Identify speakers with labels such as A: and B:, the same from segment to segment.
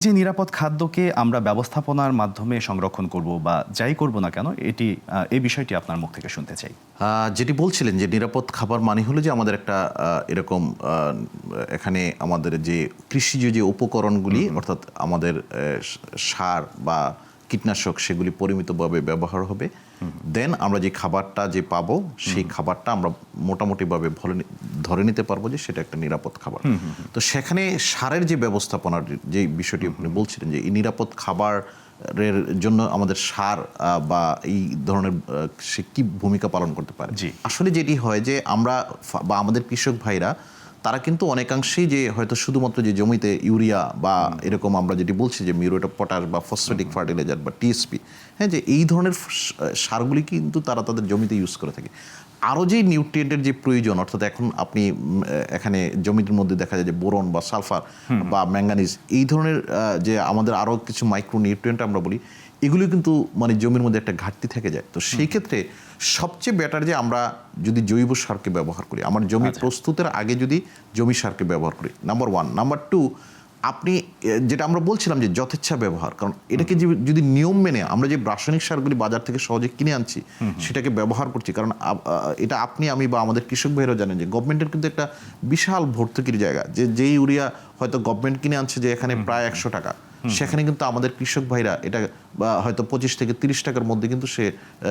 A: যে নিরাপদ খাদ্যকে আমরা ব্যবস্থাপনার মাধ্যমে সংরক্ষণ করব বা যাই করব না কেন এটি এই বিষয়টি আপনার মুখ থেকে শুনতে চাই।
B: যেটি বলছিলেন যে নিরাপদ খাবার মানে হলো যে আমাদের একটা এরকম এখানে আমাদের যে কৃষিজ যে উপকরণগুলি অর্থাৎ আমাদের সার বা কীটনাশক সেগুলি পরিমিতভাবে ব্যবহার হবে। দেন আমরা যে খাবারটা যে পাবো সেই খাবারটা আমরা মোটামুটিভাবে ভরে ধরে নিতে পারব যে সেটা একটা নিরাপদ খাবার। তো সেখানে সারের যে ব্যবস্থাপনার যে বিষয়টি আপনি বলছিলেন যে এই নিরাপদ খাবার এর জন্য আমাদের সার বা এই ধরনের সে কি ভূমিকা পালন করতে পারে। আসলে যেটি হয় যে আমরা বা আমাদের কৃষক ভাইরা তারা কিন্তু অনেকাংশেই যে হয়তো শুধুমাত্র যে জমিতে ইউরিয়া বা এরকম আমরা যেটি বলছি যে মিউরেট পটাশ বা ফসফেটিক ফার্টিলাইজার বা টিএসপি হ্যাঁ যে এই ধরনের সারগুলি কিন্তু তারা তাদের জমিতে ইউজ করে থাকে। আরও যে নিউট্রিয়েন্টের যে প্রয়োজন অর্থাৎ এখন আপনি এখানে জমির মধ্যে দেখা যায় যে বোরন বা সালফার বা ম্যাঙ্গানিজ এই ধরনের যে আমাদের আরও কিছু মাইক্রো নিউট্রিয়েন্ট আমরা বলি এগুলো কিন্তু মানে জমির মধ্যে একটা ঘাটতি থেকে যায়। তো সেই ক্ষেত্রে সবচেয়ে বেটার যে আমরা যদি জৈব সারকে ব্যবহার করি আমার জমি প্রস্তুতের আগে যদি জমি সারকে ব্যবহার করি নাম্বার ওয়ান নাম্বার টু আপনি যেটা আমরা বলছিলাম যে যথেচ্ছা ব্যবহার কারণ এটাকে যে- যদি নিয়ম মেনে আমরা যে রাসায়নিক সারগুলি বাজার থেকে সহজে কিনে আনছি সেটাকে ব্যবহার করছি কারণ এটা আপনি আমি বা আমাদের কৃষক ভাইরাও জানেন যে গভর্নমেন্টের কিন্তু একটা বিশাল ভর্তুকির জায়গা। যে যেই ইউরিয়া হয়তো গভর্নমেন্ট কিনে আনছে যে এখানে প্রায় একশো টাকা সেখানে কিন্তু আমাদের কৃষক ভাইরা এটা বা হয়তো পঁচিশ থেকে তিরিশ টাকার মধ্যে কিন্তু সে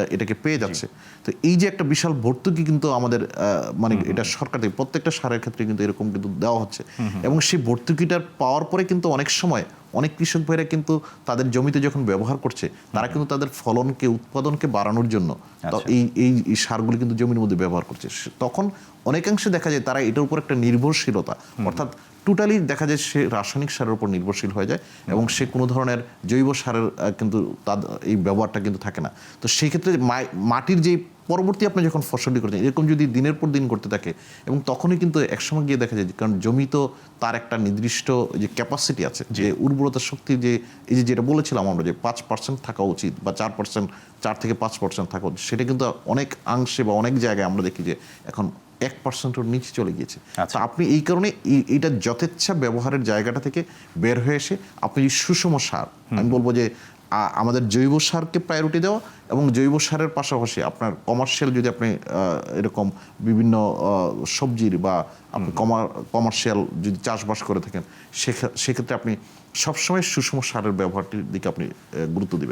B: এটাকে পেয়ে যাচ্ছে। তো এই যে একটা বিশাল ভর্তুকি কিন্তু আমাদের মানে এটা সরকার থেকে প্রত্যেকটা সারের ক্ষেত্রে কিন্তু এরকম কিন্তু দেওয়া হচ্ছে। এবং সেই ভর্তুকিটার পাওয়ার পরে কিন্তু অনেক সময় অনেক কৃষক ভাইরা কিন্তু তাদের জমিতে যখন ব্যবহার করছে তারা কিন্তু তাদের ফলনকে উৎপাদনকে বাড়ানোর জন্য
A: আচ্ছা।
B: এই এই সারগুলি কিন্তু জমির মধ্যে ব্যবহার করছে। তখন অনেকাংশে দেখা যায় তারা এটার উপর একটা নির্ভরশীলতা। অর্থাৎ টোটালি দেখা যায় সে রাসায়নিক সারের উপর নির্ভরশীল হয়ে যায় এবং সে কোনো ধরনের জৈব সারের আহ, কিন্তু তার এই ব্যবহারটা কিন্তু থাকে না। তো সেই ক্ষেত্রে মাটির যে পরবর্তী আপনি যখন ফসলটি করছেন এরকম যদি দিনের পর দিন করতে থাকে এবং তখনই কিন্তু একসময় গিয়ে দেখা যায় কারণ জমি তো তার একটা নির্দিষ্ট যে ক্যাপাসিটি আছে যে উর্বরতা শক্তি যে এই যে যেটা বলেছিলাম আমরা যে পাঁচ পার্সেন্ট থাকা উচিত বা চার পার্সেন্ট চার থেকে পাঁচ পার্সেন্ট থাকা উচিত সেটা কিন্তু অনেক অংশে বা অনেক জায়গায় আমরা দেখি যে এখন এক পার্সেন্টের নিচে চলে গিয়েছে।
A: আচ্ছা।
B: তো আপনি এই কারণে এই- এইটা যথেচ্ছা ব্যবহারের জায়গাটা থেকে বের হয়ে এসে আপনি যে সুষম সার আমি বলব যে আমাদের জৈব সারকে প্রায়োরিটি দেওয়া এবং জৈব সারের পাশাপাশি আপনার কমার্শিয়াল যদি আপনি এরকম বিভিন্ন সবজির বা আপনি কমার্শিয়াল যদি চাষবাস করে থাকেন সেক্ষে- সেক্ষেত্রে আপনি সবসময় সুষম সারের ব্যবহারটির দিকে আপনি গুরুত্ব দিবেন।